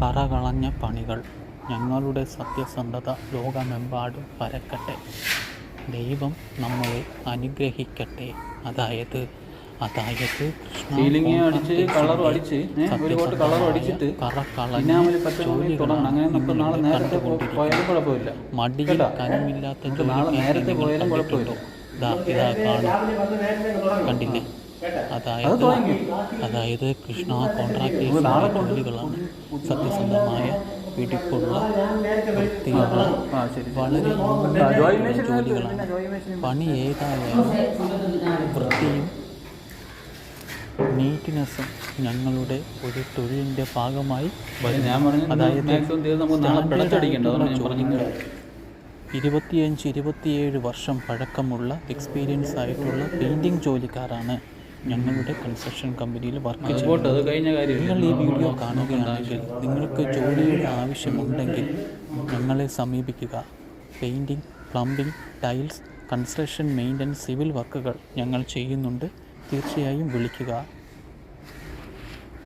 കറകളഞ്ഞ പണികൾ ഞങ്ങളുടെ സത്യസന്ധത ലോകമെമ്പാടും പരക്കട്ടെ. ദൈവം നമ്മളെ അനുഗ്രഹിക്കട്ടെ. അതായത് അതായത് മടിയിൽ കനമില്ലാത്ത കണ്ടില്ലേ? അതായത് അതായത് കൃഷ്ണ നാളെ തൊഴിലുകളാണ് സത്യസന്ധമായ പിടിപ്പുള്ള വൃത്തിയുള്ള വളരെ ജോലികളാണ്. പണി ഏതായാലും വൃത്തിയും നീറ്റ്നെസ്സും ഞങ്ങളുടെ ഒരു തൊഴിലിന്റെ ഭാഗമായി അതായത് ഇരുപത്തിയഞ്ച് ഇരുപത്തിയേഴ് വർഷം പഴക്കമുള്ള എക്സ്പീരിയൻസ് ആയിട്ടുള്ള പെയിന്റിംഗ് ജോലിക്കാരാണ്. ഞങ്ങളുടെ കൺസ്ട്രക്ഷൻ കമ്പനിയിൽ വർക്ക് നിങ്ങൾ ഈ വീഡിയോ കാണുകയാണെങ്കിൽ നിങ്ങൾക്ക് ജോലിയുടെ ആവശ്യമുണ്ടെങ്കിൽ ഞങ്ങളെ സമീപിക്കുക. Painting plumbing tiles construction maintenance civil വർക്കുകൾ ഞങ്ങൾ ചെയ്യുന്നുണ്ട്. തീർച്ചയായും വിളിക്കുക.